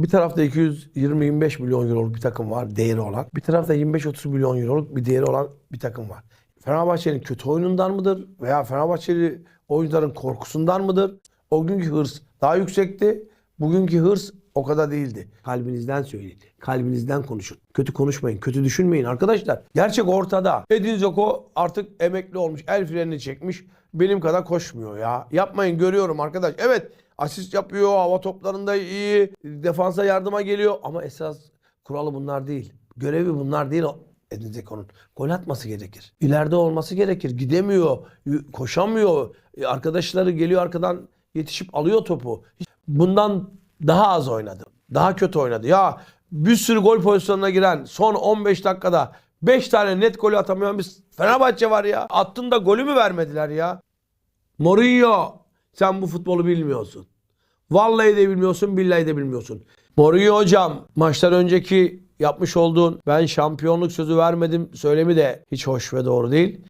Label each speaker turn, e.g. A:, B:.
A: Bir tarafta 220-25 milyon euroluk bir takım var değeri olan. Bir tarafta 25-30 milyon euroluk bir değeri olan bir takım var. Fenerbahçe'nin kötü oyunundan mıdır? Veya Fenerbahçeli oyuncuların korkusundan mıdır? O günkü hırs daha yüksekti. Bugünkü hırs o kadar değildi. Kalbinizden söyleyin. Kalbinizden konuşun. Kötü konuşmayın. Kötü düşünmeyin arkadaşlar. Gerçek ortada. Edin Dzeko artık emekli olmuş. El frenini çekmiş. Benim kadar koşmuyor ya. Yapmayın görüyorum arkadaş. Evet asist yapıyor. Hava toplarında iyi. Defansa yardıma geliyor. Ama esas kuralı bunlar değil. Görevi bunlar değil. Edin Dzeko'nun. Gol atması gerekir. İleride olması gerekir. Gidemiyor. Koşamıyor. E, Arkadaşları geliyor arkadan yetişip alıyor topu. Bundan daha az oynadı. Daha kötü oynadı. Ya bir sürü gol pozisyonuna giren son 15 dakikada 5 tane net golü atamayan bir Fenerbahçe var ya. Attın da golü mü vermediler ya? Mourinho sen bu futbolu bilmiyorsun. Vallahi de bilmiyorsun, billahi de bilmiyorsun. Mourinho hocam maçtan önceki yapmış olduğun ben şampiyonluk sözü vermedim söylemi de hiç hoş ve doğru değil.